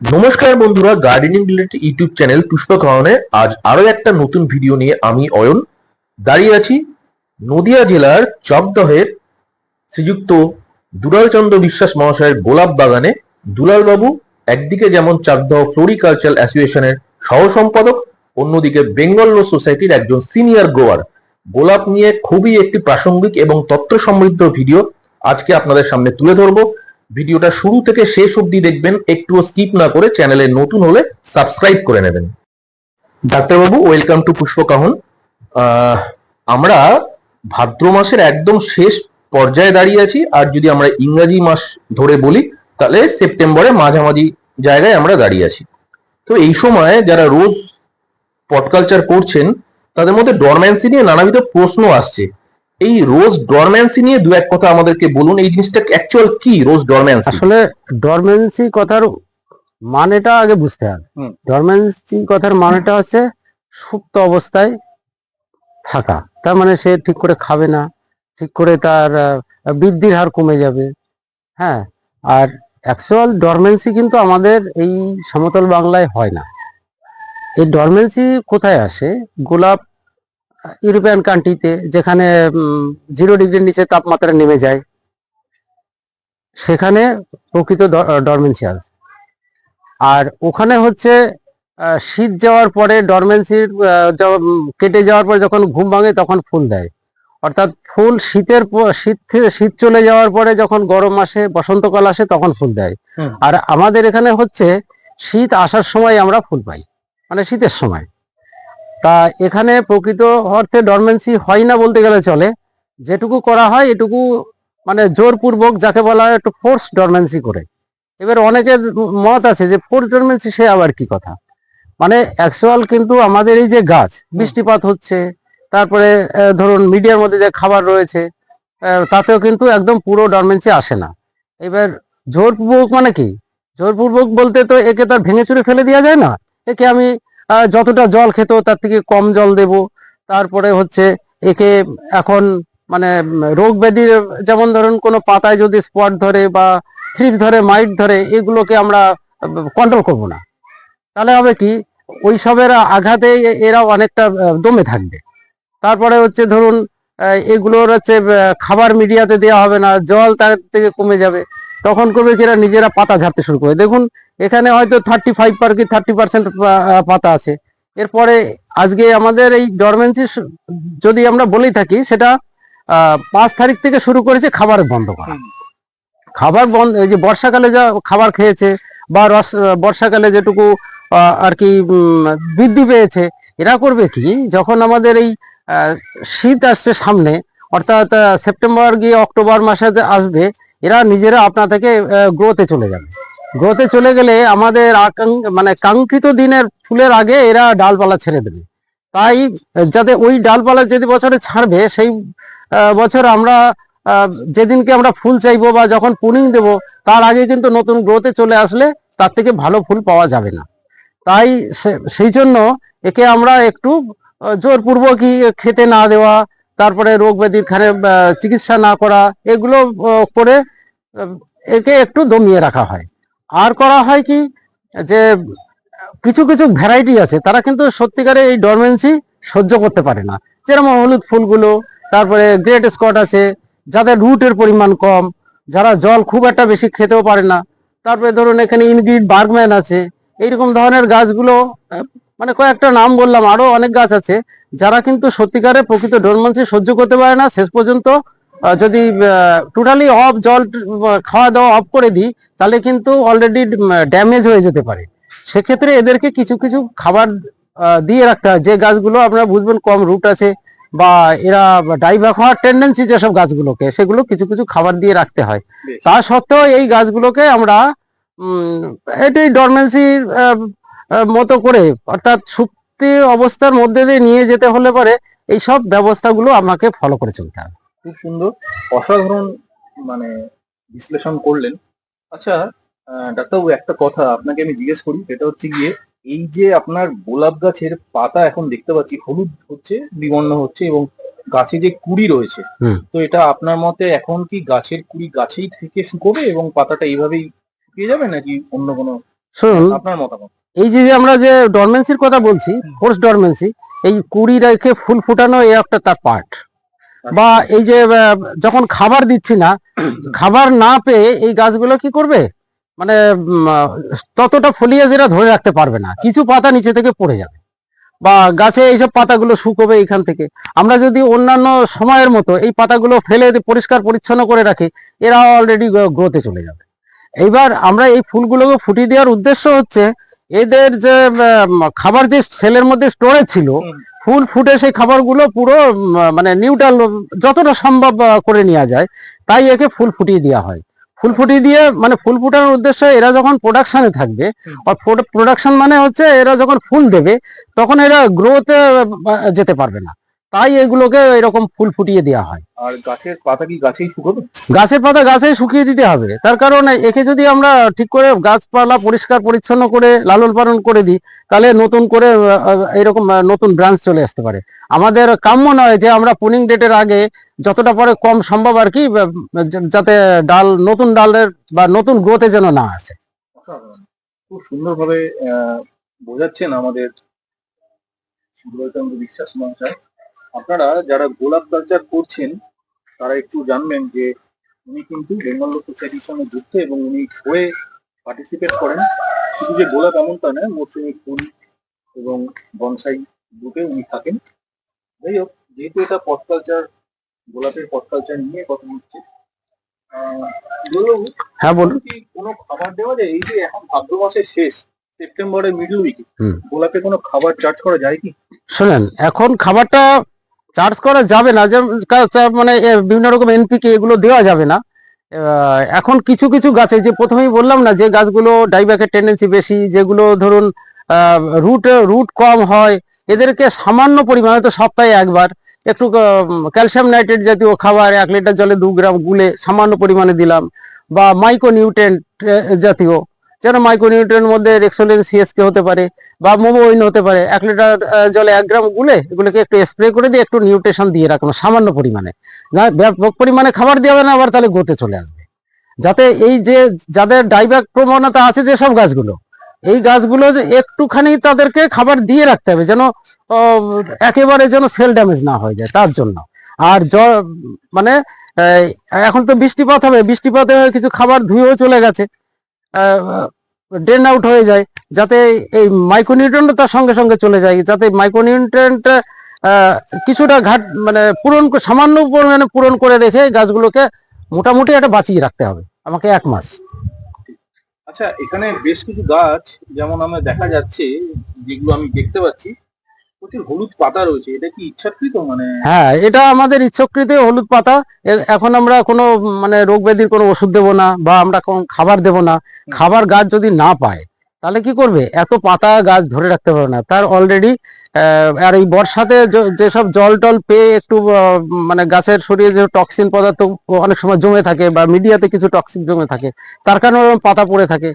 নমস্কার বন্ধুরা gardening related YouTube channel পুষ্প খাওয়ানে। আজ আরও একটা নতুন ভিডিও নিয়ে আমি অয়ন। দাঁড়িয়ে আছি নদিয়া জেলার চকদহের শ্রীযুক্ত দুলালচন্দ্র বিশ্বাস মহাশয়ের গোলাপ বাগানে। দুলালবাবু একদিকে যেমন চাকদহ ফ্লোরিকালচার অ্যাসোসিয়েশনের সহ সম্পাদক অন্যদিকে বেঙ্গল লো সোসাইটির একজন সিনিয়র গ্রোয়ার। গোলাপ নিয়ে খুবই একটি প্রাসঙ্গিক এবং তথ্য সমৃদ্ধ ভিডিও আজকে আপনাদের সামনে তুলে ধরবো। ভিডিওটা শুরু থেকে শেষ অবধি দেখবেন, একটুও স্কিপ না করে চ্যানেলে নতুন হলে সাবস্ক্রাইব করে নেবেন। ডাক্তারবাবু ওয়েলকাম টু পুষ্পকাহন আমরা ভাদ্র মাসের একদম শেষ পর্যায়ে দাঁড়িয়ে আছি। আর যদি আমরা ইংরাজি মাস ধরে বলি, তাহলে সেপ্টেম্বরে মাঝামাঝি জায়গায় আমরা দাঁড়িয়ে আছি। তো এই সময় যারা রোজ পটকালচার করছেন, তাদের মধ্যে ডরম্যান্সি নিয়ে নানাবিধ প্রশ্ন আসছে। এই রোজ ডরম্যান্সি নিয়ে দু এক কথা আমাদেরকে বলুন এই জিনিসটা অ্যাকচুয়াল কি রোজ ডরম্যান্সি আসলে ডরমেন্সি কথার মানেটা আগে বুঝতে হবে। হুম। ডরমেন্সি কথার মানেটা হচ্ছে সুপ্ত অবস্থায় থাকা। তার মানে সে ঠিক করে খাবে না ঠিক করে তার বৃদ্ধির হার কমে যাবে। হ্যাঁ আর অ্যাকচুয়াল ডরমেন্সি কিন্তু আমাদের এই সমতল বাংলায় হয় না। এই ডরমেন্সি কোথায় আসে? গোলাপ ইউরোপিয়ান কান্ট্রিতে যেখানে জিরো ডিগ্রির নিচে তাপমাত্রা নেমে যায় সেখানে প্রকৃত ডরমেন্সি আছে। আর ওখানে হচ্ছে শীত যাওয়ার পরে ডরমেন্সির কেটে যাওয়ার পরে যখন ঘুম ভাঙে তখন ফুল দেয়। অর্থাৎ ফুল শীতের শীত শীত চলে যাওয়ার পরে যখন গরম আসে বসন্তকাল আসে তখন ফুল দেয়। আর আমাদের এখানে হচ্ছে শীত আসার সময় আমরা ফুল পাই। মানে শীতের সময়। তা এখানে প্রকৃত অর্থে ডরমেন্সি হয় না বলতে গেলে চলে। যেটুকু করা হয় এটুকু মানে জোরপূর্বক যাকে বলা হয় একটু ফোর্স ডরমেন্সি করে। এবার অনেকের মত আছে যে ফোর্স ডরমেন্সি সে আবার কি কথা? মানে অ্যাকচুয়াল কিন্তু আমাদের এই যে গাছ বৃষ্টিপাত হচ্ছে তারপরে ধরুন মিডিয়ার মধ্যে যে খাবার রয়েছে তাতেও কিন্তু একদম পুরো ডরমেন্সি আসে না। এবার জোরপূর্বক মানে কি? জোরপূর্বক বলতে তো একে তার ভেঙে চুরে ফেলে দেওয়া যায় না। একে আমি যতটা জল খেত তার থেকে কম জল দেব। তারপরে হচ্ছে একে এখন মানে রোগ ব্যাধির যেমন ধরুন কোনো পাতায় যদি স্পট ধরে বা থ্রিপ ধরে মাইট ধরে, এগুলোকে আমরা কন্ট্রোল করব না। তাহলে হবে কি ওই সবের আঘাতে এরা অনেকটা দমে থাকবে। তারপরে হচ্ছে ধরুন এগুলোর হচ্ছে খাবার মিডিয়াতে দেওয়া হবে না, জল তার থেকে কমে যাবে। তখন করবে কি এরা নিজেরা পাতা ঝাড়তে শুরু করে। দেখুন এখানে হয়তো থার্টি ফাইভ পার কি থার্টি পার্সেন্ট পাতা আছে। এরপরে আজকে আমাদের এই ডরমেন্সি যদি আমরা বলেই থাকি সেটা পাঁচ তারিখ থেকে শুরু করেছে খাবার বন্ধ করা খাবার বন্ধ এই যে বর্ষাকালে যা খাবার খেয়েছে বা রস বর্ষাকালে যেটুকু আর কি বৃদ্ধি পেয়েছে এরা করবে কি? যখন আমাদের এই শীত আসছে সামনে অর্থাৎ সেপ্টেম্বর গিয়ে অক্টোবর মাসে আসবে এরা নিজেরা আপনা থেকে গ্রোতে চলে যাবে। গ্রোতে চলে গেলে আমাদের মানে কাঙ্ক্ষিত দিনের ফুলের আগে এরা ডালপালা ছেড়ে দেবে। তাই যাতে ওই ডালপালা যদি বছরে ছাড়বে সেই বছর আমরা যেদিনকে আমরা ফুল চাইব বা যখন পুনিং দেব তার আগে কিন্তু নতুন গ্রোথে চলে আসলে তার থেকে ভালো ফুল পাওয়া যাবে না। তাই সেই জন্য একে আমরা একটু আহ, জোরপূর্বকই খেতে না দেওয়া তারপরে রোগ ব্যাধির খানে চিকিৎসা না করা, এগুলো করে একে একটু দমিয়ে রাখা হয়। আর করা হয় কি, যে, কিছু কিছু ভ্যারাইটি আছে, তারা কিন্তু সত্যিকারে এই ডরমেন্সি সহ্য করতে পারে না। যেরকম হলুদ ফুলগুলো, তারপরে গ্রেট স্কট আছে, যাদের রুটের পরিমাণ কম, যারা জল খুব একটা বেশি খেতেও পারে না, তারপরে ধরুন এখানে ইনগ্রিড বার্গম্যান আছে, এইরকম ধরনের গাছগুলো মানে কয়েকটা নাম বললাম আরও অনেক গাছ আছে যারা কিন্তু সত্যিকারে প্রকৃত ডরমেন্সি সহ্য করতে পারে না শেষ পর্যন্ত যদি টোটালি অফ জল খাওয়া দাওয়া অফ করে দিই তাহলে কিন্তু অলরেডি ড্যামেজ হয়ে যেতে পারে। সেক্ষেত্রে এদেরকে কিছু কিছু খাবার দিয়ে রাখতে হয়। যে গাছগুলো আপনারা বুঝবেন কম রুট আছে বা এরা ডাইভাক হওয়ার টেন্ডেন্সি যেসব গাছগুলোকে সেগুলো কিছু কিছু খাবার দিয়ে রাখতে হয়। তা সত্ত্বেও এই গাছগুলোকে আমরা এটি ডরমেন্সির মতো করে অর্থাৎ সুপ্তি অবস্থার মধ্যে দিয়ে নিয়ে যেতে হলে পরে এই সব ব্যবস্থাগুলো আমাকে ফলো করে চলতে হবে। খুব সুন্দর। অসাধারণ মানে বিশ্লেষণ করলেন। আচ্ছা ডাক্তারবাবু একটা কথা আপনাকে আমি জিজ্ঞেস করি সেটা হচ্ছে গিয়ে এই যে আপনার গোলাপ গাছের পাতা এখন দেখতে পাচ্ছি হলুদ হচ্ছে বিবর্ণ হচ্ছে এবং গাছে যে কুড়ি রয়েছে। তো এটা আপনার মতে এখন কি গাছের কুড়ি গাছেই থেকে শুকোবে এবং পাতাটা এইভাবেই শুকিয়ে যাবে নাকি অন্য কোনো আপনার মতামত? এই যে আমরা যে ডরমেন্সির কথা বলছি ফোর্স ডরমেন্সি এই কুড়ি রেখে ফুল ফুটানো এই একটা তার পার্ট বা এই যে যখন খাবার দিচ্ছি না, খাবার না পেয়ে এই গাছগুলো কি করবে? মানে ততটা ফলিয়ে যেটা ধরে রাখতে পারবে না। কিছু পাতা নিচে থেকে পড়ে যাবে। বা গাছে এইসব পাতাগুলো শুকোবে এখান থেকে। আমরা যদি অন্যান্য সময়ের মতো এই পাতাগুলো ফেলে পরিষ্কার পরিচ্ছন্ন করে রাখি, এরা অলরেডি গ্রোতে চলে যাবে। এইবার আমরা এই ফুলগুলোকে ফুটিয়ে দেওয়ার উদ্দেশ্য হচ্ছে এদের যে খাবার যে সেলের মধ্যে স্টোরেজ ছিল ফুল ফুটে সেই খাবারগুলো পুরো মানে নিউট্রাল যতটা সম্ভব করে নেওয়া যায় তাই একে ফুল ফুটিয়ে দেওয়া হয়। ফুল ফুটিয়ে দিয়ে মানে ফুল ফুটানোর উদ্দেশ্যে এরা যখন প্রোডাকশনে থাকবে হুম। প্রোডাকশন মানে হচ্ছে এরা যখন ফুল দেবে তখন এরা গ্রোতে যেতে পারবে না। তাই এগুলোকে এরকম ফুল ফুটিয়ে দেওয়া হয়। আর গাছের পাতা কি গাছেই শুকোবে? গাছের পাতা গাছে শুকিয়ে দিতে হবে। তার কারণ একে যদি আমরা ঠিক করে গাছপালা পরিষ্কার পরিচ্ছন্ন করে লালন পালন করে দিই তাহলে নতুন করে এরকম নতুন ব্রাঞ্চ চলে আসতে পারে। আমাদের কাম্য নয় যে আমরা পুনিং ডেটের আগে যতটা পরে কম সম্ভব আর কি যাতে ডাল নতুন ডালের বা নতুন গ্রোথে যেন না আসে। খুব সুন্দরভাবে বোঝাচ্ছেন আমাদের বিশ্বাস মহাশয়। আপনারা যারা গোলাপ কালচার করছেন তারা একটু জানবেন যে উনি কিন্তু বেঙ্গল সোসাইটির সঙ্গে যুক্ত এবং উনি হয়ে পার্টিসিপেট করেন। শুধু যে গোলাপ এমনটা নয় মৌসুমী ফুল এবং বনসাই গ্রুপে উনি থাকেন। যাই হোক যেহেতু এটা পট কালচার গোলাপের পট কালচার নিয়ে কথা হচ্ছে হ্যাঁ বলুন। কি কোনো খাবার দেওয়া যায়? এই যে এখন ভাদ্র মাসের শেষ সেপ্টেম্বরের মিডল উইকে গোলাপে কোনো খাবার চার্জ করা যায় কি? শোনেন এখন খাবারটা চার্জ করা যাবে না যে মানে বিভিন্ন রকম এনপিকে এগুলো দেওয়া যাবে না। এখন কিছু কিছু গাছে যে প্রথমেই বললাম না, যে গাছগুলো ডাইব্যাকের টেন্ডেন্সি বেশি, যেগুলো ধরুন রুট রুট কম হয়, এদেরকে সামান্য পরিমাণে তো সপ্তাহে একবার, একটু ক্যালসিয়াম নাইট্রেট জাতীয় খাবার, এক লিটার জলে দু গ্রাম গুলে সামান্য পরিমাণে দিলাম, বা মাইক্রো নিউট্রেন্ট জাতীয়। যেন মাইক্রোনিউট্রেন্টের মধ্যে রেক্সোলিন সিএসকে হতে পারে বা মোমোইন হতে পারে। এক লিটার জলে এক গ্রাম গুলে এগুলোকে একটু স্প্রে করে দিয়ে একটু নিউট্রিশন দিয়ে রাখনো সামান্য পরিমাণে। না ব্যাপক পরিমাণে খাবার দেওয়া হবে না, আবার তাহলে গোতে চলে আসবে। যাতে এই যে যাদের ডাইব্যাক প্রবণতা আছে যেসব গাছগুলো, এই গাছগুলো যে একটুখানি তাদেরকে খাবার দিয়ে রাখতে হবে যেন একেবারে যেন সেল ড্যামেজ না হয়ে যায় তার জন্য। আর জ মানে এখন তো বৃষ্টিপাত হবে, বৃষ্টিপাতে কিছু খাবার ধুয়েও চলে গেছে। ড্রেন আউট হয়ে যায়, যাতে এই মাইক্রোনিউট্রেন্ট তার সঙ্গে সঙ্গে চলে যায়, যাতে মাইক্রোনিউট্রেন্ট কিছুটা ঘাট মানে পূরণ সামান্য পরিমাণে পূরণ করে রেখে গাছগুলোকে মোটামুটি একটা বাঁচিয়ে রাখতে হবে, আমাকে এক মাস। আচ্ছা এখানে বেশ কিছু গাছ, যেমন আমরা দেখা যাচ্ছে, যেগুলো আমি দেখতে পাচ্ছি প্রচুর হলুদ পাতা রয়েছে এটা কি ইচ্ছাকৃত মানে? হ্যাঁ এটা আমাদের ইচ্ছকৃত হলুদ পাতা। এখন আমরা কোনো মানে রোগ ব্যাধির কোনো ওষুধ দেবো না বা আমরা কোনো খাবার দেবো না। খাবার গাছ যদি না পায় তাহলে কি করবে? এত পাতা গাছ ধরে রাখতে পারবে না। তার অলরেডি আর এই বর্ষাতে যেসব জল টল পেয়ে একটু মানে গাছের শরীরে যে টক্সিন পদার্থ অনেক সময় জমে থাকে বা মিডিয়াতে কিছু টক্সিন জমে থাকে তার কারণে পাতা পড়ে থাকে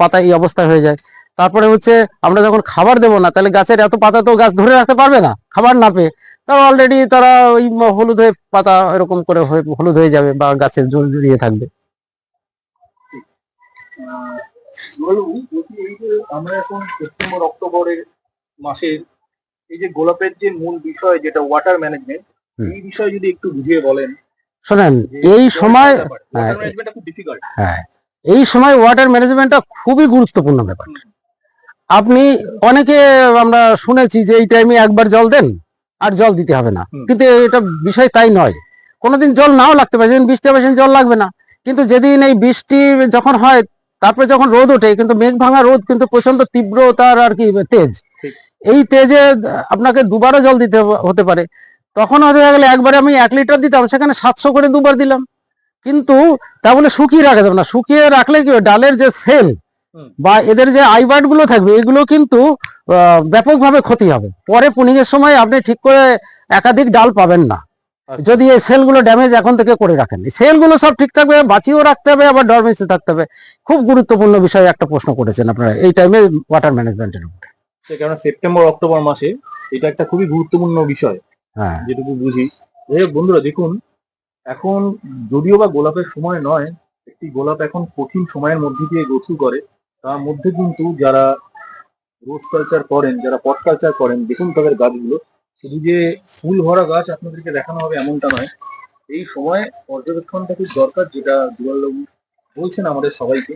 পাতা এই অবস্থা হয়ে যায়। তারপরে হচ্ছে আমরা যখন খাবার দেবো না তাহলে গাছের এত পাতা তো গাছ ধরে রাখতে পারবে না খাবার না পেয়ে। তারা অলরেডি তারা ওই হলুদ হয়ে পাতা এরকম করে হলুদ হয়ে যাবে বা গাছের জড়িয়ে থাকবে। এই আমরা এখন সেপ্টেম্বর অক্টোবরের মাসের এই যে গোলাপের যে মূল বিষয় যেটা ওয়াটার ম্যানেজমেন্ট এই বিষয়ে যদি একটু বুঝিয়ে বলেন। শোনেন এই সময় হ্যাঁ, ডিফিকাল্ট হ্যাঁ এই সময় ওয়াটার ম্যানেজমেন্টটা খুবই গুরুত্বপূর্ণ ব্যাপার। আপনি অনেকে আমরা শুনেছি যে এই টাইমে একবার জল দেন আর জল দিতে হবে না। কিন্তু এটা বিষয় তাই নয়। কোনোদিন জল নাও লাগতে পারে যেদিন বৃষ্টি হবে জল লাগবে না। কিন্তু যেদিন এই বৃষ্টি যখন হয় তারপরে যখন রোদ ওঠে কিন্তু মেঘ ভাঙা রোদ কিন্তু প্রচণ্ড তীব্রতার আর কি তেজ। এই তেজে আপনাকে দুবারও জল দিতে হতে পারে। তখন হতে গেলে একবারে আমি এক লিটার দিতাম সেখানে সাতশো করে দুবার দিলাম। কিন্তু তা বলে শুকিয়ে রাখা যাবে না। শুকিয়ে রাখলে কি ডালের যে সেল। বা এদের যে আইবার্ডগুলো থাকবে এগুলো কিন্তু ব্যাপকভাবে ক্ষতি হবে। পরে পুনিং এর সময় আপনি ঠিক করে একাধিক ডাল পাবেন না। আচ্ছা। যদি এই সেলগুলো ড্যামেজ এখন থেকে করে রাখেন। সেলগুলো সব ঠিক থাকবে বাঁচিয়েও রাখতে হবে আবার ডরমেন্সি থাকতে হবে। খুব গুরুত্বপূর্ণ বিষয়ে একটা প্রশ্ন করেছেন আপনারা এই টাইমে ওয়াটার ম্যানেজমেন্টের উপরে। কেননা সেপ্টেম্বর অক্টোবর মাসে এটা একটা খুবই গুরুত্বপূর্ণ বিষয় হ্যাঁ। যেটুকু বুঝি। বন্ধুরা দেখুন এখন যদিও বা গোলাপের সময় নয় একটি গোলাপ এখন কঠিন সময়ের মধ্যে দিয়ে গথু করে। তার মধ্যে কিন্তু যারা রোজ কালচার করেন, যারা পট কালচার করেন, দেখুন তাদের গাছগুলো। শুধু যে ফুল ভরা গাছ আপনাদেরকে দেখানো হবে এমনটা নয়। এই সময় পর্যবেক্ষণটা খুব দরকার যেটা দুলালবাবু বলছেন আমাদের সবাইকে,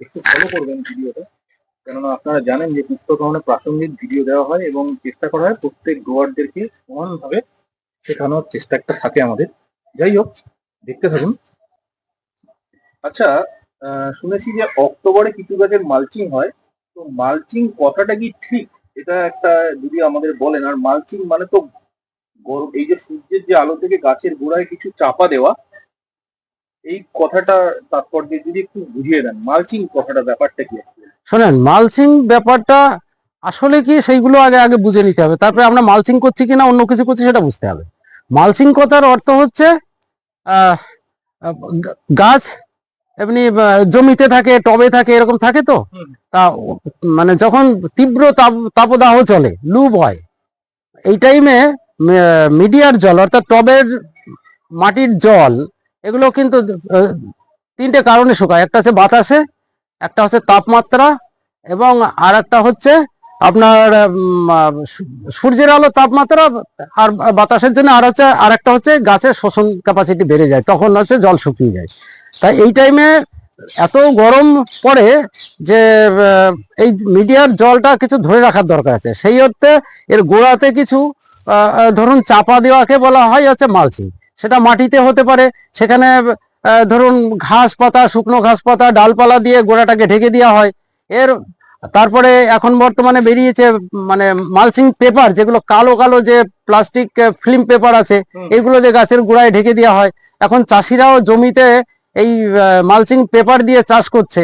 একটু ফলো করবেন ভিডিওটা। কেননা আপনারা জানেন যে পুস্তকরণে প্রাসঙ্গিক ভিডিও দেওয়া হয় এবং চেষ্টা করা হয় প্রত্যেক গ্রোয়ারদেরকে সমানভাবে শেখানোর চেষ্টা একটা থাকে আমাদের। যাই হোক, দেখতে থাকুন। আচ্ছা শুনেছি যে অক্টোবরে কিছু গাছের মালচিং হয়। তো মালচিং কথাটা কি ঠিক? এটা একটা যদি আমাদের বলেন, আর মালচিং মানে তো গরম এই যে সূর্যের যে আলো থেকে গাছের গোড়ায় কিছু চাপা দেওয়া, এই কথাটা তাৎপর্য যদি একটু বুঝিয়ে দেন মালচিং কথাটা ব্যাপারটা কি? শোনেন মালচিং ব্যাপারটা আসলে কি সেইগুলো আগে আগে বুঝে নিতে হবে। তারপরে আমরা মালচিং করছি কিনা, অন্য কিছু করছি সেটা বুঝতে হবে। মালচিং কথার অর্থ হচ্ছে গাছ জমিতে থাকে টবে থাকে এরকম থাকে তো? তা মানে যখন তীব্র তাপ তাপদাহ চলে লু বয় এই টাইমে মিডিয়ার জল অর্থাৎ টবের মাটির জল এগুলো কিন্তু তিনটে কারণে শুকায়। একটা হচ্ছে বাতাসে একটা হচ্ছে তাপমাত্রা এবং আর একটা হচ্ছে আপনার সূর্যের আলো তাপমাত্রা আর বাতাসের জন্য আর হচ্ছে আর একটা হচ্ছে গাছের শোষণ ক্যাপাসিটি বেড়ে যায় তখন হচ্ছে জল শুকিয়ে যায়। তাই এই টাইমে এত গরম পড়ে যে এই মিডিয়ার জলটা কিছু ধরে রাখার দরকার আছে। সেই অর্থে এর গোড়াতে কিছু ধরুন চাপা দেওয়াকে বলা হয় হচ্ছে মালচিং। সেটা মাটিতে হতে পারে। সেখানে ধরুন ঘাস পাতা শুকনো ঘাস পাতা ডালপালা দিয়ে গোড়াটাকে ঢেকে দেওয়া হয়। এর তারপরে এখন বর্তমানে বেরিয়েছে মানে মালচিং পেপার যেগুলো কালো কালো যে প্লাস্টিক ফিল্ম পেপার আছে এগুলো যে গাছের গোড়ায় ঢেকে দেওয়া হয়। এখন চাষিরাও জমিতে এই মালচিং পেপার দিয়ে চাষ করছে।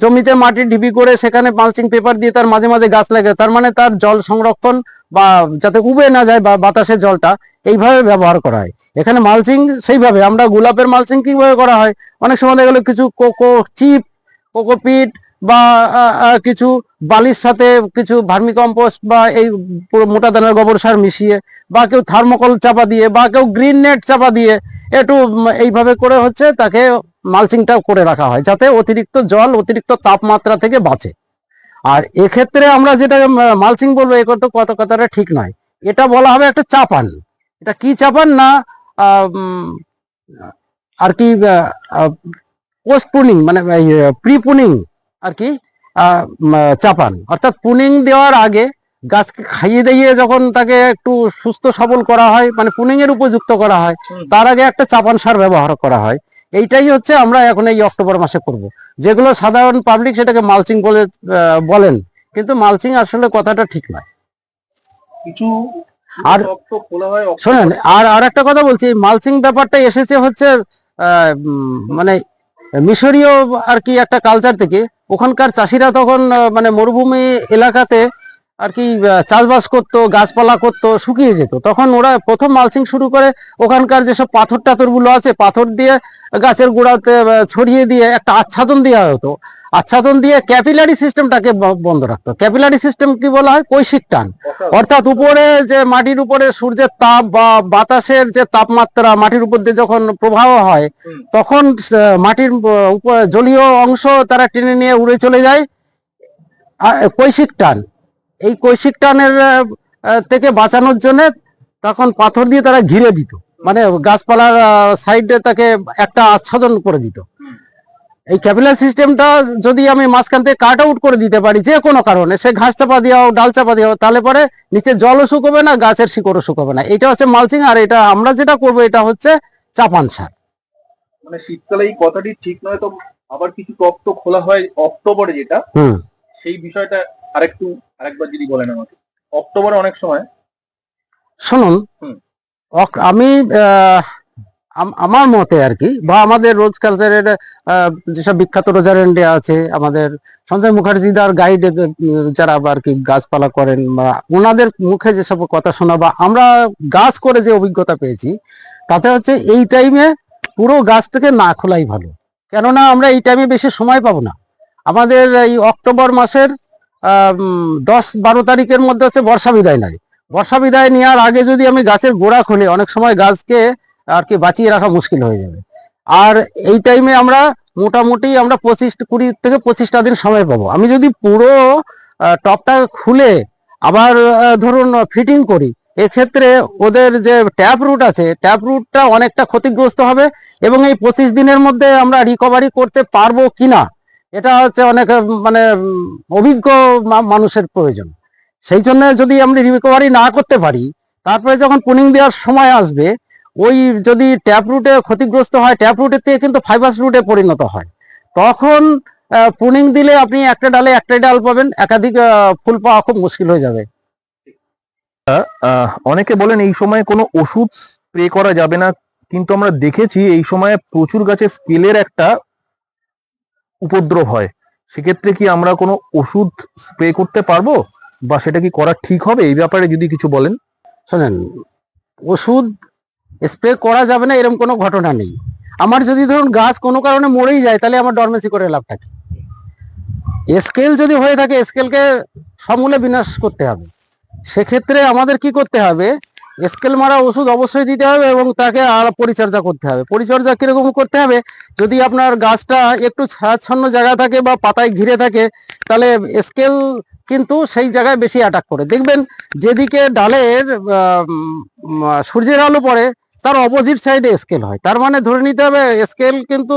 জমিতে মাটি ঢিবি করে সেখানে মালচিং পেপার দিয়ে তার মাঝে মাঝে গাছ লাগে তার মানে তার জল সংরক্ষণ বা যাতে উবে না যায় বা বাতাসের জলটা এইভাবে ব্যবহার করা হয়। এখানে মালচিং সেইভাবে, আমরা গোলাপের মালচিং কীভাবে করা হয়? অনেক সময় দেখা গেলো কিছু কোকো চিপ, কোকোপিট বা কিছু বালির সাথে কিছু ভার্মি কম্পোস্ট বা এই পুরো মোটা দানার গোবর সার মিশিয়ে বা কেউ থার্মোকল চাপা দিয়ে বা কেউ গ্রিন নেট চাপা দিয়ে একটু এইভাবে করে হচ্ছে তাকে মালচিংটা করে রাখা হয় যাতে অতিরিক্ত জল, অতিরিক্ত তাপমাত্রা থেকে বাঁচে। আর এক্ষেত্রে আমরা যেটা মালচিং বলব, এ তো কত কথাটা ঠিক নয়। এটা বলা হবে একটা চাপান। এটা কি চাপান না আর কি পোস্ট পুনিং মানে প্রি পুনিং আর কি চাপান। অর্থাৎ পুনিং দেওয়ার আগে গাছকে খাইয়ে দিয়ে যখন তাকে একটু সুস্থ সবল করা হয় মানে পুনিং এর উপযুক্ত করা হয় তার আগে একটা চাপান সার ব্যবহার করা হয়। এইটাই হচ্ছে আমরা এখন এই অক্টোবর মাসে করব। যেগুলো সাধারণ পাবলিক সেটাকে মালচিং বলে বলেন। কিন্তু মালচিং আসলে কথাটা ঠিক নয়। কিছু আর- শোনেন আর আর একটা কথা বলছি মালচিং ব্যাপারটা এসেছে হচ্ছে মানে মিশরীয় আর কি একটা কালচার থেকে ওখানকার চাষিরা তখন মানে মরুভূমি এলাকাতে আর কি চাষবাস করতো গাছপালা করতো শুকিয়ে যেত। তখন ওরা প্রথম মালচিং শুরু করে ওখানকার যেসব পাথর টাথরগুলো আছে পাথর দিয়ে গাছের গোড়াতে ছড়িয়ে দিয়ে একটা আচ্ছাদন দেওয়া হতো। আচ্ছাদন দিয়ে ক্যাপিলারি সিস্টেমটাকে বন্ধ রাখতো। ক্যাপিলারি সিস্টেম কি বলা হয়? কৈশিক টান। অর্থাৎ উপরে যে মাটির উপরে সূর্যের তাপ বা বাতাসের যে তাপমাত্রা মাটির উপর দিয়ে যখন প্রবাহ হয় তখন মাটির উপর জলীয় অংশ তারা টেনে নিয়ে উড়ে চলে যায়। কৈশিক টান। এই কৈশিক টানের থেকে বাঁচানোর জন্য তখন পাথর দিয়ে তারা ঘিরে দিত। মানে গাছপালার সাইডে তাকে একটা আচ্ছাদন করে দিত। এই ক্যাপিলার সিস্টেমটা যদি আমি মাঝখান থেকে কাট আউট করে দিতে পারি যে কোনো কারণে সে ঘাস চাপা দিয়াও ডাল চাপা দিয়াও তাহলে পরে নিচে জলও শুকোবে না গাছের শিকড়ও শুকোবে না। এটা হচ্ছে মালচিং আর এটা আমরা যেটা করব এটা হচ্ছে চাপান সার। মানে শীতকালে এই কথাটি ঠিক নয় তো আবার কিছু রক্ত খোলা হয় অক্টোবরে যেটা। হুম। সেই বিষয়টা আরেকটু আরেকবার যদি বলেন আমাকে। অক্টোবরে অনেক সময় শুনুন আমি আমার মতে আর কি বা আমাদের রোজ কালচারের যেসব বিখ্যাত রোজার ইন্ডিয়া আছে আমাদের সঞ্জয় মুখার্জিদার গাইড যারা আর কি গাছপালা করেন বা ওনাদের মুখে যেসব কথা শোনা বা আমরা গাছ করে যে অভিজ্ঞতা পেয়েছি তাতে হচ্ছে এই টাইমে পুরো গাছটাকে না খোলাই ভালো। কেননা আমরা এই টাইমে বেশি সময় পাবো না। আমাদের এই অক্টোবর মাসের দশ বারো তারিখের মধ্যে হচ্ছে বর্ষা বিদায় নাই বর্ষা বিদায় নেওয়ার আগে যদি আমি গাছের গোড়া খুলি, অনেক সময় গাছকে আর কি বাঁচিয়ে রাখা মুশকিল হয়ে যাবে। আর এই টাইমে আমরা মোটামুটি আমরা পঁচিশ, কুড়ি থেকে পঁচিশটা দিন সময় পাবো। আমি যদি পুরো টপটা খুলে আবার ধরুন ফিটিং করি, এক্ষেত্রে ওদের যে ট্যাপ রুট আছে ট্যাপ রুটটা অনেকটা ক্ষতিগ্রস্ত হবে এবং এই পঁচিশ দিনের মধ্যে আমরা রিকভারি করতে পারব কিনা এটা হচ্ছে অনেক মানে অভিজ্ঞ মানুষের প্রয়োজন। সেই জন্য যদি আমরা রিকভারি না করতে পারি, তারপরে যখন পুনিং দেওয়ার সময় আসবে, ওই যদি ট্যাপ রুটে ক্ষতিগ্রস্ত হয় ট্যাপ রুটের থেকে কিন্তু ফাইবাস রুটে পরিণত হয়। তখন পুনিং দিলে আপনি একটা ডালে একটা ডাল পাবেন, একাধিক ফুল পাওয়া খুব মুশকিল হয়ে যাবে। অনেকে বলেন এই সময় কোনো ওষুধ স্প্রে করা যাবে না, কিন্তু আমরা দেখেছি এই সময় প্রচুর গাছে স্কেলের একটা উপদ্রব হয়, সেক্ষেত্রে কি আমরা কোনো ওষুধ স্প্রে করতে পারব? বা সেটা কি করা ঠিক হবে? এই ব্যাপারে যদি কিছু বলেন। শোনেন, ওষুধ স্প্রে করা যাবে না, এরকম কোনো ঘটনা নেই। আমার যদি ধরুন গাছ কোনো কারণে মরেই যায়, তাহলে আমার ডরমেসি করে লাভটা কি স্কেল যদি হয়ে থাকে স্কেলকে সমূলে বিনাশ করতে হবে। সেক্ষেত্রে আমাদের কি করতে হবে? স্কেল মারা ওষুধ অবশ্যই দিতে হবে এবং তাকে আর পরিচর্যা করতে হবে। পরিচর্যা কীরকম করতে হবে? যদি আপনার গাছটা একটু ছায়াচ্ছন্ন জায়গা থাকে বা পাতায় ঘিরে থাকে, তাহলে স্কেল কিন্তু সেই জায়গায় বেশি অ্যাটাক করে। দেখবেন যেদিকে ডালের সূর্যের আলো পড়ে, তার অপোজিট সাইডে স্কেল হয়। তার মানে ধরে নিতে হবে স্কেল কিন্তু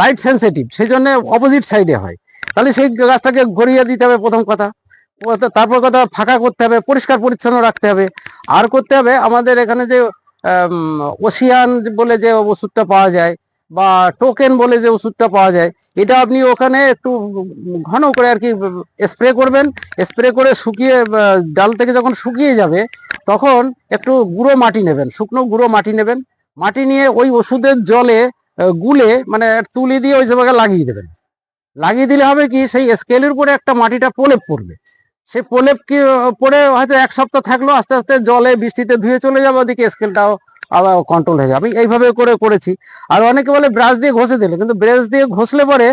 লাইট সেন্সিটিভ সেই জন্য অপোজিট সাইডে হয়। তাহলে সেই গাছটাকে গড়িয়ে দিতে হবে প্রথম কথা। তারপর কথা ফাঁকা করতে হবে, পরিষ্কার পরিচ্ছন্ন রাখতে হবে। আর করতে হবে আমাদের এখানে যে ওসিয়ান বলে যে ওষুধটা পাওয়া যায় বা টোকেন বলে যে ওষুধটা পাওয়া যায়, এটা আপনি ওখানে একটু ঘন করে আর কি স্প্রে করবেন। স্প্রে করে শুকিয়ে ডাল থেকে যখন শুকিয়ে যাবে, তখন একটু গুঁড়ো মাটি নেবেন, শুকনো গুঁড়ো মাটি নেবেন। মাটি নিয়ে ওই ওষুধের জলে গুলে মানে তুলি দিয়ে ওই জায়গায় লাগিয়ে দেবেন। লাগিয়ে দিলে হবে কি, সেই স্কেলের উপরে একটা মাটিটা প্রলেপ পড়বে। সেই প্রলেপ কি পড়ে হয়তো এক সপ্তাহ থাকল, আস্তে আস্তে জলে, বৃষ্টিতে ধুয়ে চলে যাবে, ওদিকে স্কেলটাও আবার কন্ট্রোল হয়ে যাবে। আমি এইভাবে করে করেছি। আর অনেকে বলে ব্রাশ দিয়ে ঘষে দিলে, কিন্তু ব্রাশ দিয়ে ঘষলে পরে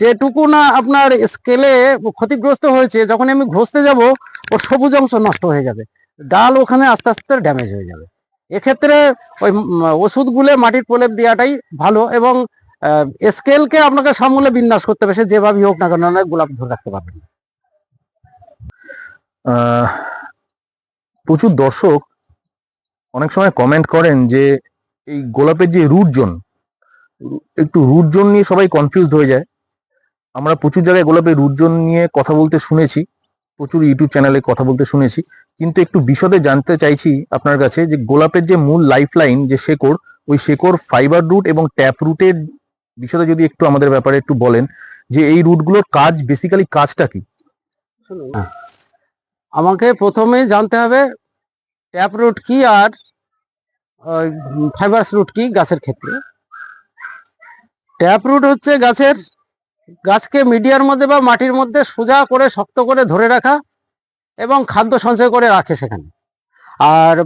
যেটুকু না আপনার স্কেলে ক্ষতিগ্রস্ত হয়েছে যখন আমি ঘষতে যাব, ওর সবুজ অংশ নষ্ট হয়ে যাবে। ডাল ওখানে আস্তে আস্তে ড্যামেজ হয়ে যাবে। এক্ষেত্রে ওই ওষুধগুলো মাটির প্রলেপ দেওয়াটাই ভালো এবং স্কেলকে আপনাকে সমূলে বিন্যাস করতে হবে, সে যেভাবেই হোক না কেন, না গোলাপ ধরে রাখতে পারবেন প্রচুর দর্শক অনেক সময় কমেন্ট করেন যে এই গোলাপের যে রুট জোন একটু রুট জোন নিয়ে সবাই কনফিউজড হয়ে যায় আমরা প্রচুর জায়গায় গোলাপের রুট জোন নিয়ে কথা বলতে শুনেছি, প্রচুর ইউটিউব চ্যানেলে কথা বলতে শুনেছি কিন্তু একটু বিশদে জানতে চাইছি আপনার কাছে যে গোলাপের যে মূল লাইফ লাইন যে শেকড়, ওই শেকড় ফাইবার রুট এবং ট্যাপ রুটের বিশদে যদি একটু আমাদের ব্যাপারে একটু বলেন, যে এই রুটগুলোর কাজ বেসিক্যালি কাজটা কি। আমাকে প্রথমে জানতে হবে ট্যাপ রুট কি আর ফাইবারস রুট কি গাছের ক্ষেত্রে? ট্যাপ রুট হচ্ছে গাছের, গাছকে মিডিয়ার মধ্যে বা মাটির মধ্যে সোজা করে শক্ত করে ধরে রাখা এবং খাদ্য সঞ্চয় করে রাখে সেখানে। আর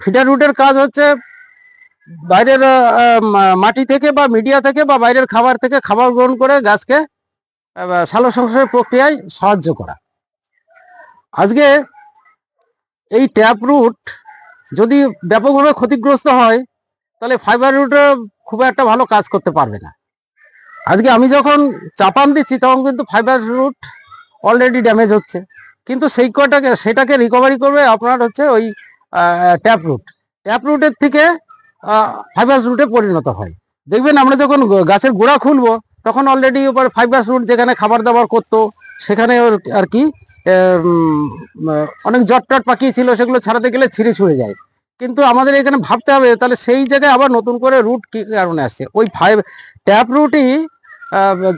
ফিডার রুটের কাজ হচ্ছে বাইরের মাটি থেকে বা মিডিয়া থেকে বা বাইরের খাবার থেকে খাবার গ্রহণ করে গাছকে সালো সংশ্লেষের প্রক্রিয়ায় সাহায্য করা। আজকে এই ট্যাপ রুট যদি ব্যাপকভাবে ক্ষতিগ্রস্ত হয়, তাহলে ফাইবার রুটে খুব একটা ভালো কাজ করতে পারবে না। আজকে আমি যখন চাপান দিচ্ছি, তখন কিন্তু ফাইবার রুট অলরেডি ড্যামেজ হচ্ছে। কিন্তু সেই কটাকে, সেটাকে রিকভারি করবে আপনার হচ্ছে ওই ট্যাপ রুট ট্যাপ রুটের থেকে ফাইবার রুটে পরিণত হয়। দেখবেন আমরা যখন গাছের গোড়া খুলবো, তখন অলরেডি ওপর ফাইবার রুট যেখানে খাবার দাবার করতো, সেখানে আর কি অনেক জট টট পাকিয়েছিল সেগুলো ছাড়াতে গেলে ছিঁড়ে ছুঁড়ে যায়। কিন্তু আমাদের এখানে ভাবতে হবে, তাহলে সেই জায়গায় আবার নতুন করে রুট কি কারণে আসছে? ওই ফাইভ ট্যাপ রুটই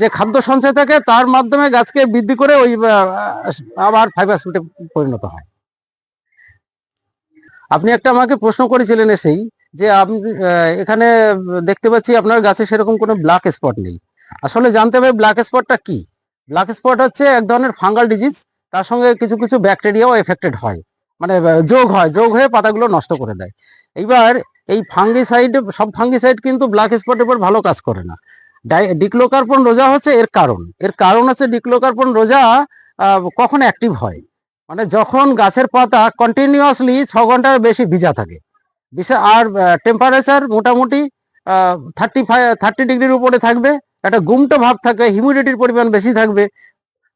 যে খাদ্য সঞ্চয় থাকে, তার মাধ্যমে গাছকে বৃদ্ধি করে ওই আবার ফাইবার রুটে পরিণত হয়। আপনি একটা আমাকে প্রশ্ন করেছিলেন এসেই, যে আপনি এখানে দেখতে পাচ্ছি আপনার গাছে সেরকম কোনো ব্ল্যাক স্পট নেই। আসলে জানতে হবে ব্ল্যাক স্পটটা কি? ব্ল্যাক স্পট হচ্ছে এক ধরনের ফাঙ্গাল ডিজিজ তার সঙ্গে কিছু কিছু ব্যাকটেরিয়াও এফেক্টেড হয়। মানে যোগ হয়, যোগ হয়ে পাতাগুলো নষ্ট করে দেয়। এইবার এই ফাঙ্গিসাইড সব ফাঙ্গিসাইড কিন্তু ব্ল্যাক স্পটের উপর ভালো কাজ করে না। ডিক্লোকার্পন রোজা হচ্ছে এর কারণ। এর কারণ হচ্ছে ডিক্লোকার্পন রোজা কখন অ্যাক্টিভ হয়? মানে যখন গাছের পাতা কন্টিনিউয়াসলি ছ ঘণ্টার বেশি ভিজা থাকে। বিশেষ আর টেম্পারেচার মোটামুটি থার্টি ফাইভ থার্টি ডিগ্রির উপরে থাকবে। একটা গুমটো ভাব থাকে হিউমিডিটির পরিমাণ বেশি থাকবে।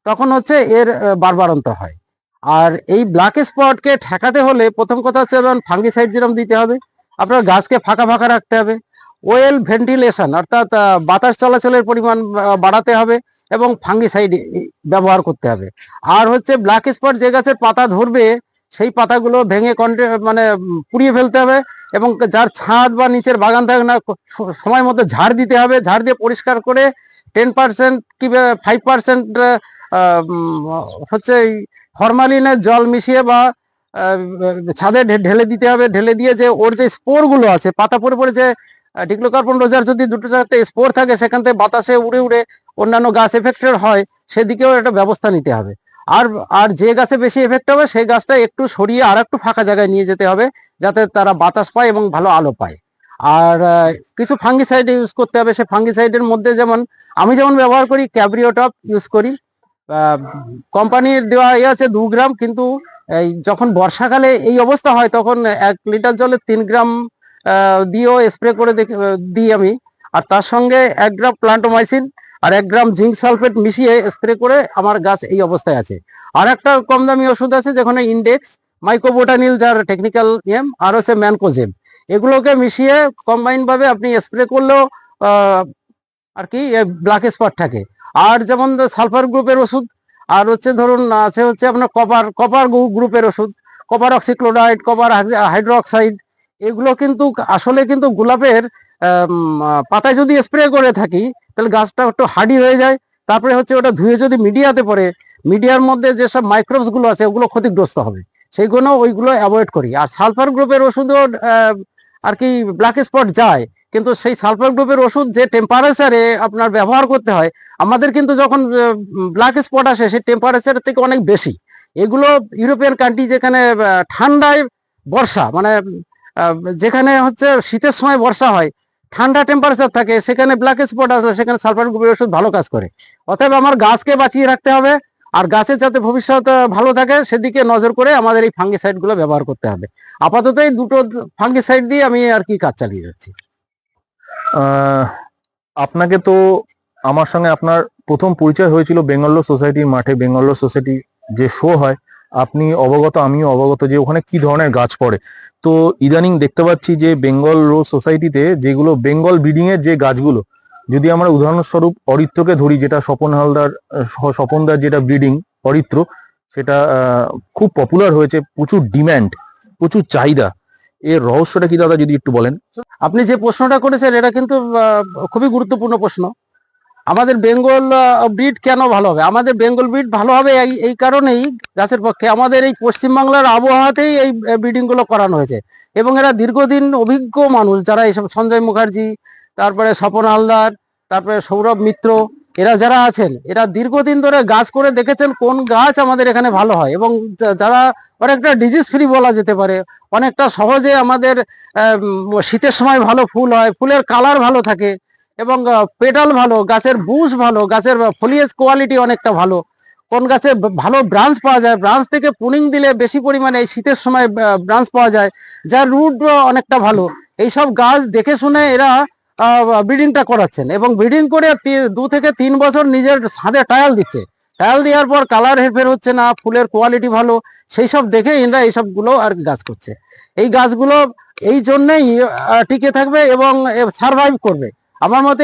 তখন হচ্ছে এর বারবারন্ত হয়। আর এই ব্ল্যাক স্পটকে ঠেকাতে হলে প্রথম কথা হচ্ছে যেমন ফাঙ্গিসাইড যেরকম দিতে হবে, আপনার গাছকে ফাঁকা ফাঁকা রাখতে হবে। ওয়েল ভেন্টিলেশন অর্থাৎ বাতাস চলাচলের পরিমাণ বাড়াতে হবে এবং ফাঙ্গিসাইড ব্যবহার করতে হবে। আর হচ্ছে ব্ল্যাক স্পট যে গাছের পাতা ধরবে, সেই পাতাগুলো ভেঙে কন্টে মানে পুড়িয়ে ফেলতে হবে এবং যার ছাদ বা নিচের বাগান থাকে না সময় মতো ঝাড় দিতে হবে। ঝাড় দিয়ে পরিষ্কার করে টেন পার্সেন্ট কি ফাইভ পার্সেন্ট হচ্ছে ফরমালিনের জল মিশিয়ে বা ছাদে ঢেলে দিতে হবে, ঢেলে দিয়ে যে ওর যে স্পোরগুলো আছে, পাতা পরে পরে যে ডিক্লোকার্বন রোজার যদি দুটো চারটে স্পোর থাকে, সেখান থেকে বাতাসে উড়ে উড়ে অন্যান্য গাছ এফেক্টেড হয়, সেদিকেও একটা ব্যবস্থা নিতে হবে। আর আর যে গাছে বেশি এফেক্ট হবে, সেই গাছটা একটু সরিয়ে আর একটু ফাঁকা জায়গায় নিয়ে যেতে হবে, যাতে তারা বাতাস পায় এবং ভালো আলো পায়। আর কিছু ফাঙ্গিসাইড ইউজ করতে হবে। সে ফাঙ্গিসাইডের মধ্যে যেমন, আমি যেমন ব্যবহার করি ক্যাব্রিওটপ ইউজ করি। কোম্পানির দেওয়া ইয়ে আছে দু গ্রাম, কিন্তু এই যখন বর্ষাকালে এই অবস্থা হয়, তখন এক লিটার জলে তিন গ্রাম দিয়েও স্প্রে করে দিই আমি। আর তার সঙ্গে এক গ্রাম প্লান্টোমাইসিন আর এক গ্রাম জিঙ্ক সালফেট মিশিয়ে স্প্রে করে আমার গাছ এই অবস্থায় আছে। আর একটা কম দামি ওষুধ আছে যেখানে ইন্ডেক্স মাইক্রোবোটানিল যার টেকনিক্যাল নেম আর হচ্ছে ম্যানকোজেম এগুলোকে মিশিয়ে কম্বাইন ভাবে আপনি স্প্রে করলেও আর কি ব্ল্যাক স্পট থাকে। আর যেমন সালফার গ্রুপের ওষুধ, আর হচ্ছে ধরুন, আছে হচ্ছে আপনার কপার কপার গ্রুপের ওষুধ কপার অক্সিক্লোরাইড কপার হাইড্রোক্সাইড এগুলো কিন্তু আসলে কিন্তু গোলাপের পাতায় যদি স্প্রে করে থাকি, তাহলে গাছটা একটু হার্ডি হয়ে যায়। তারপরে হচ্ছে ওটা ধুয়ে যদি মিডিয়াতে পড়ে, মিডিয়ার মধ্যে যেসব মাইক্রোবসগুলো আছে, ওগুলো ক্ষতিগ্রস্ত হবে। সেইগুলো ওইগুলো অ্যাভয়েড করি। আর সালফার গ্রুপের ওষুধও আর কি ব্ল্যাক স্পট যায়, কিন্তু সেই সালফার গ্রুপের ওষুধ যে টেম্পারেচারে আপনার ব্যবহার করতে হয়, আমাদের কিন্তু যখন ব্ল্যাক স্পট আসে, সেই টেম্পারেচার থেকে অনেক বেশি। এগুলো ইউরোপিয়ান কান্ট্রি যেখানে ঠান্ডায় বর্ষা মানে যেখানে হচ্ছে শীতের সময় বর্ষা হয়, ঠান্ডা টেম্পারেচার থাকে, সেখানে ব্ল্যাক স্পট আছে, সেখানে সালফার গ্রুপের ওষুধ ভালো কাজ করে। অতএব আমার গাছকে বাঁচিয়ে রাখতে হবে আর গাছের যাতে ভবিষ্যৎ ভালো থাকে, সেদিকে নজর করে আমাদের এই ফাঙ্গিসাইডগুলো ব্যবহার করতে হবে। আপাতত এই দুটো ফাঙ্গিসাইড দিয়ে আমি আর কি কাজ চালিয়ে যাচ্ছি। আপনাকে তো আমার সঙ্গে আপনার প্রথম পরিচয় হয়েছিল বেঙ্গল সোসাইটির মাঠে বেঙ্গল সোসাইটি যে শো হয়, আপনি অবগত, আমিও অবগত যে ওখানে কি ধরনের গাছ পড়ে। তো ইদানিং দেখতে পাচ্ছি যে বেঙ্গল রোজ সোসাইটিতে যেগুলো, বেঙ্গল ব্রিডিং এর যে গাছগুলো যদি আমরা উদাহরণস্বরূপ অরিত্রকে ধরি, যেটা স্বপন হালদার স্বপনদার যেটা ব্রিডিং অরিত্র, সেটা খুব পপুলার হয়েছে, প্রচুর ডিম্যান্ড প্রচুর চাহিদা। এর রহস্যটা কি দাদা, যদি একটু বলেন? আপনি যে প্রশ্নটা করেছেন, এটা কিন্তু খুবই গুরুত্বপূর্ণ প্রশ্ন। আমাদের বেঙ্গল ব্রিড কেন ভালো হবে? আমাদের বেঙ্গল ব্রিড ভালো হবে এই কারণেই, গাছের পক্ষে। আমাদের এই পশ্চিমবাংলার আবহাওয়াতেই এই ব্রিডিংগুলো করানো হয়েছে। এবং এরা দীর্ঘদিন অভিজ্ঞ মানুষ, যারা এইসব সঞ্জয় মুখার্জি তারপরে স্বপন হালদার, তারপরে সৌরভ মিত্র, এরা যারা আছেন, এরা দীর্ঘদিন ধরে গাছ করে দেখেছেন কোন গাছ আমাদের এখানে ভালো হয় এবং যারা অনেকটা ডিজিজ ফ্রি বলা যেতে পারে, অনেকটা সহজে আমাদের শীতের সময় ভালো ফুল হয়, ফুলের কালার ভালো থাকে এবং পেটাল ভালো, গাছের বুশ ভালো, গাছের ফলিয়েজ কোয়ালিটি অনেকটা ভালো। কোন গাছে ভালো ব্রাঞ্চ পাওয়া যায় ব্রাঞ্চ থেকে পুনিং দিলে বেশি পরিমাণে এই শীতের সময় ব্রাঞ্চ পাওয়া যায়, যার রুট অনেকটা ভালো। এইসব গাছ দেখে শুনে এরা ব্রিডিংটা করাচ্ছেন এবং ব্রিডিং করে দু থেকে তিন বছর নিজের ছাদে টায়াল দিচ্ছে। টায়াল দেওয়ার পর কালার হেরফের হচ্ছে না, ফুলের কোয়ালিটি ভালো সেই সব দেখে এরা এইসবগুলো আর গাছ করছে। এই গাছগুলো এই জন্যেই টিকে থাকবে এবং সারভাইভ করবে। আমার মতে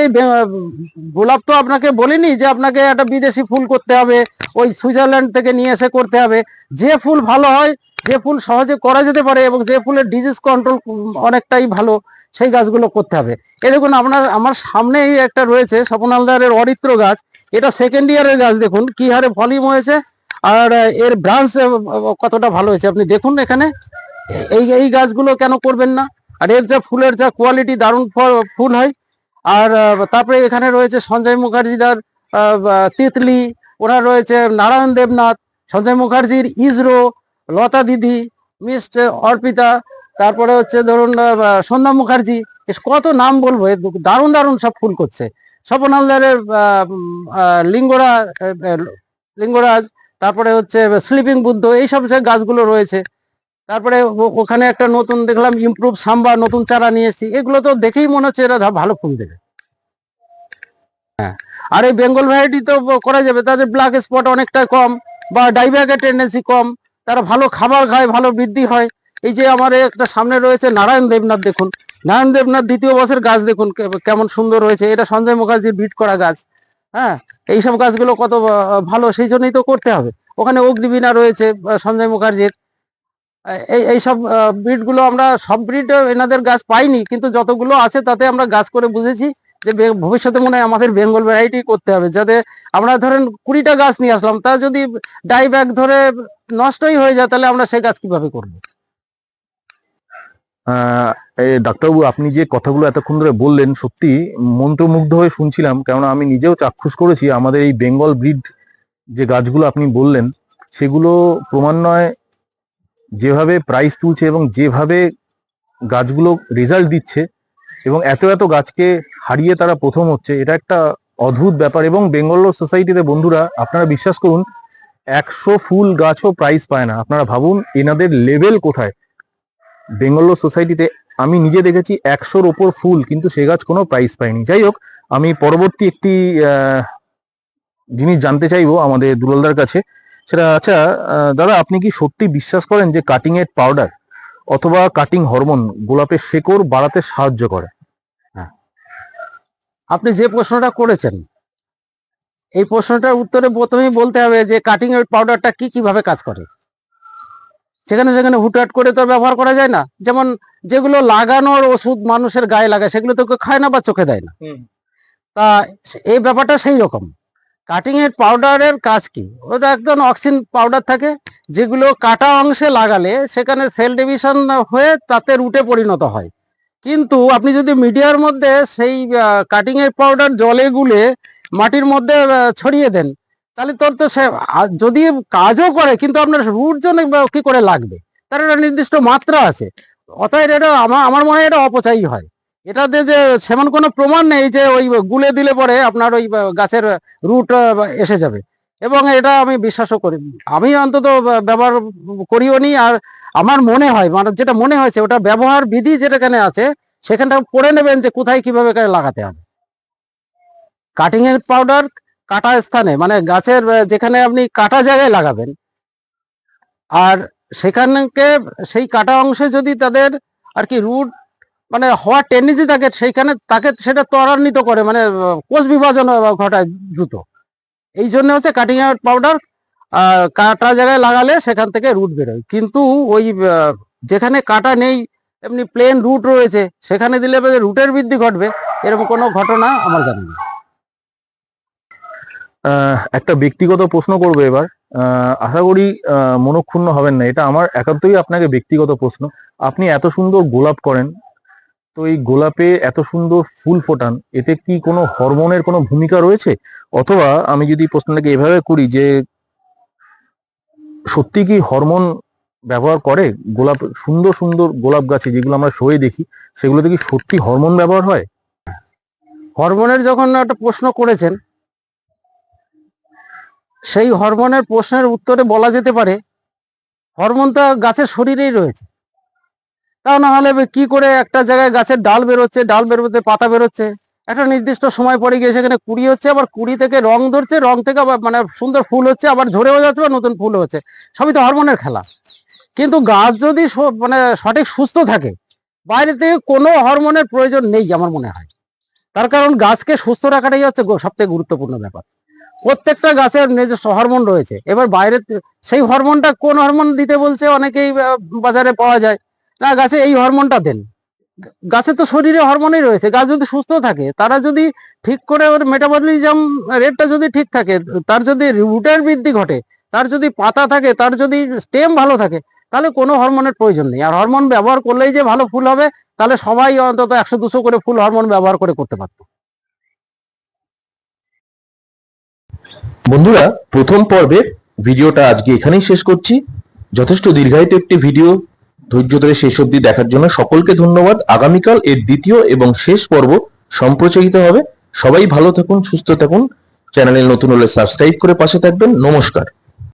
গোলাপ তো আপনাকে বলিনি যে আপনাকে একটা বিদেশি ফুল করতে হবে, ওই সুইজারল্যান্ড থেকে নিয়ে এসে করতে হবে। যে ফুল ভালো হয়, যে ফুল সহজে করা যেতে পারে এবং যে ফুলের ডিজিজ কন্ট্রোল অনেকটাই ভালো সেই গাছগুলো করতে হবে। এই দেখুন, আপনার, আমার সামনেই একটা রয়েছে স্বপন হালদারের অরিত্র গাছ। এটা সেকেন্ড ইয়ারের গাছ দেখুন, কি হারে ভলিউম হয়েছে। আর এর ব্রাঞ্চ কতটা ভালো হয়েছে। আপনি দেখুন এখানে, এই এই গাছগুলো কেন করবেন না? আর এর যা ফুলের যা কোয়ালিটি দারুণ ফুল হয়। আর তারপরে এখানে রয়েছে সঞ্জয় মুখার্জিদার তিতলি। ওরা রয়েছে নারায়ণ দেবনাথ, সঞ্জয় মুখার্জির ইসরো, লতা দিদি মিস অর্পিতা। তারপরে হচ্ছে ধরুন সন্ধ্যা মুখার্জি কত নাম বলব দারুণ দারুণ সব ফুল করছে। স্বপন হালদারের লিঙ্গরা লিঙ্গরাজ তারপরে হচ্ছে স্লিপিং বুদ্ধ এইসব যে গাছগুলো রয়েছে। তারপরে ওখানে একটা নতুন দেখলাম ইমপ্রুভ সাম্বা, নতুন চারা নিয়ে এসেছি। এগুলো তো দেখেই মনে হচ্ছে এরা ভালো ফুল দেবে। হ্যাঁ আর এই বেঙ্গল ভ্যারাইটি তো করা যাবে। তাদের ব্ল্যাক স্পট অনেকটা কম, বা ডাইব্যাগের টেন্ডেন্সি কম। তারা ভালো খাবার খায়, ভালো বৃদ্ধি হয়। এই যে আমার একটা সামনে রয়েছে নারায়ণ দেবনাথ দেখুন। নারায়ণ দেবনাথ দ্বিতীয় বছর গাছ দেখুন কেমন সুন্দর রয়েছে এটা সঞ্জয় মুখার্জির বিট করা গাছ। হ্যাঁ এইসব গাছগুলো কত ভালো, সেই জন্যই তো করতে হবে। ওখানে অগ্নিবীণা রয়েছে সঞ্জয় মুখার্জির। এই এইসব ব্রিডগুলো আমরা, সব ব্রিড এনাদের গাছ পাইনি, কিন্তু যতগুলো আছে তাতে আমরা গাছ করে বুঝেছি যে ভবিষ্যতে মনে হয় আমাদের বেঙ্গল ভ্যারাইটি করতে হবে। যাতে আমরা ধরেন কুড়িটা গাছ নিয়ে আসলাম, তা যদি ডাই ব্যাগ ধরে নষ্টই হয়ে যায়, তাহলে আমরা সেই গাছ কীভাবে করব? ডাক্তারবাবু, আপনি যে কথাগুলো এতক্ষণ ধরে বললেন, সত্যি মন্ত্রমুগ্ধ হয়ে শুনছিলাম, কেননা আমি নিজেও চাক্ষুষ করেছি। আমাদের এই বেঙ্গল ব্রিড যে গাছগুলো আপনি বললেন, সেগুলো ক্রমান্বয়ে যেভাবে প্রাইস তুলছে এবং যেভাবে গাছগুলো রেজাল্ট দিচ্ছে এবং এত এত গাছকে হারিয়ে তারা প্রথম হচ্ছে, এটা একটা অদ্ভুত ব্যাপার। এবং বেঙ্গল সোসাইটিতে বন্ধুরা, আপনারা বিশ্বাস করুন, একশো ফুল গাছও প্রাইস পায় না। আপনারা ভাবুন, এনাদের লেভেল কোথায়? বেঙ্গল সোসাইটিতে আমি নিজে দেখেছি একশোর ওপর ফুল, কিন্তু সে গাছ কোনো প্রাইস পায়নি। যাই হোক, আমি পরবর্তী একটি জিনিস জানতে চাইব আমাদের দুলালদার কাছে। সেটা আচ্ছা দাদা, আপনি কি সত্যি বিশ্বাস করেন যে কাটিং এর পাউডার অথবা কাটিং হরমোন গোলাপের শেকড় বাড়াতে সাহায্য করে? আপনি যে প্রশ্নটা করেছেন, এই প্রশ্নটার উত্তরে প্রথমেই বলতে হবে যে কাটিং এর পাউডারটা কি কীভাবে কাজ করে? সেখানে সেখানে হুটহাট করে তো ব্যবহার করা যায় না। যেমন যেগুলো লাগানোর ওষুধ মানুষের গায়ে লাগায় সেগুলো তো কেউ খায় না বা চোখে দেয় না। তা এই ব্যাপারটা সেই রকম। কাটিং এর পাউডারের কাজ কি? ওটা একদম অক্সিন পাউডার থাকে যেগুলো কাটা অংশে লাগালে সেখানে সেল ডিভিশন হয়ে তাতে রুটে পরিণত হয়। কিন্তু আপনি যদি মিডিয়ার মধ্যে সেই কাটিং এর পাউডার জলে গুলে মাটির মধ্যে ছড়িয়ে দেন তাহলে তোর তো সে যদি কাজও করে, কিন্তু আপনার রুট জন্য কি করে লাগবে? তার একটা নির্দিষ্ট মাত্রা আছে। অতএব এটা আমার আমার মনে হয় এটা অপচয়ই হয়। এটাতে যে সেমন কোনো প্রমাণ নেই যে ওই গুলে দিলে পরে আপনার ওই গাছের রুট এসে যাবে। এবং এটা আমি বিশ্বাসও করি। আমি অন্তত ব্যবহার করিও নি আর আমার মনে হয় মানে যেটা মনে হয়েছে, ওটা ব্যবহার বিধি যেটাখানে আছে, সেখানটা পড়ে নেবেন যে কোথায় কীভাবে লাগাতে হবে। কাটিং এর পাউডার কাটা স্থানে মানে গাছের যেখানে আপনি কাটা জায়গায় লাগাবেন, আর সেখানকে, সেই কাটা অংশে যদি তাদের আর কি রুট মানে হওয়ার টেন্ডেন্সি থাকে, সেইখানে তাকে, সেটা ত্বরান্বিত করে মানে কোষ বিভাজন ঘটায় দ্রুত। এই জন্য হচ্ছে কাটিং আউট পাউডার কাটা জায়গায় লাগালে সেখান থেকে রুট বেরোয়। কিন্তু ওই যেখানে কাটা নেই, এমনি প্লেন রুট রয়েছে, সেখানে দিলে রুটের বৃদ্ধি ঘটবে, এরকম কোনো ঘটনা আমার জানা নেই। একটা ব্যক্তিগত প্রশ্ন করব এবার। আশা করি মনক্ষুণ্ণ হবেন না। এটা আমার একান্তই আপনাকে ব্যক্তিগত প্রশ্ন। আপনি এত সুন্দর গোলাপ করেন, তো এই গোলাপে এত সুন্দর ফুল ফোটান, এতে কি কোনো হরমোনের কোনো ভূমিকা রয়েছে? অথবা আমি যদি প্রশ্নটাকে এভাবে করি যে, সত্যি কি হরমোন ব্যবহার করে? গোলাপ, সুন্দর সুন্দর গোলাপ গাছে যেগুলো আমরা শোয়ে দেখি, সেগুলোতে কি সত্যি হরমোন ব্যবহার হয়? হরমোনের যখন একটা প্রশ্ন করেছেন সেই হরমোনের প্রশ্নের উত্তরে বলা যেতে পারে হরমোনটা গাছের শরীরেই রয়েছে। তা না হলে কি করে একটা জায়গায় গাছের ডাল বেরোচ্ছে, ডাল বেরোতে পাতা বেরোচ্ছে, একটা নির্দিষ্ট সময় পরে গিয়ে সেখানে কুড়ি হচ্ছে, আবার কুড়ি থেকে রং ধরছে, রং থেকে আবার মানে সুন্দর ফুল হচ্ছে, আবার ঝরেও যাচ্ছে বা নতুন ফুল হচ্ছে, সবই তো হরমোনের খেলা। কিন্তু গাছ যদি মানে সঠিক সুস্থ থাকে, বাইরে থেকে কোনো হরমোনের প্রয়োজন নেই আমার মনে হয়। তার কারণ গাছকে সুস্থ রাখাটাই হচ্ছে সব থেকে গুরুত্বপূর্ণ ব্যাপার। প্রত্যেকটা গাছের নিজস্ব হরমোন রয়েছে। এবার বাইরে সেই হরমোনটা কোন হরমোন দিতে বলছে? অনেকেই বাজারে পাওয়া যায়। না, গাছে এই হরমোনটা দেন। গাছে তো শরীরে হরমোনই রয়েছে। গাছ যদি সুস্থ থাকে, তারা যদি ঠিক করে ওর মেটাবলিজম রেটটা যদি ঠিক থাকে, তার যদি রুটের বৃদ্ধি ঘটে, তার যদি পাতা থাকে, তার যদি স্টেম ভালো থাকে, তাহলে কোনো হরমোনের প্রয়োজন নেই। আর হরমোন ব্যবহার করলেই যে ভালো ফুল হবে, তাহলে সবাই অন্তত একশো দুশো করে ফুল হরমোন ব্যবহার করে করতে পারতো। বন্ধুরা, প্রথম পর্বের ভিডিওটা আজকে এখানেই শেষ করছি। যথেষ্ট দীর্ঘায়িত একটি ভিডিও। ধৈর্য ধরে শেষ অব্দি দেখার জন্য সকলকে ধন্যবাদ। আগামীকাল এর দ্বিতীয় এবং শেষ পর্ব সম্প্রচারিত হবে। সবাই ভালো থাকুন, সুস্থ থাকুন। চ্যানেলে নতুন হলে সাবস্ক্রাইব করে পাশে থাকবেন। নমস্কার।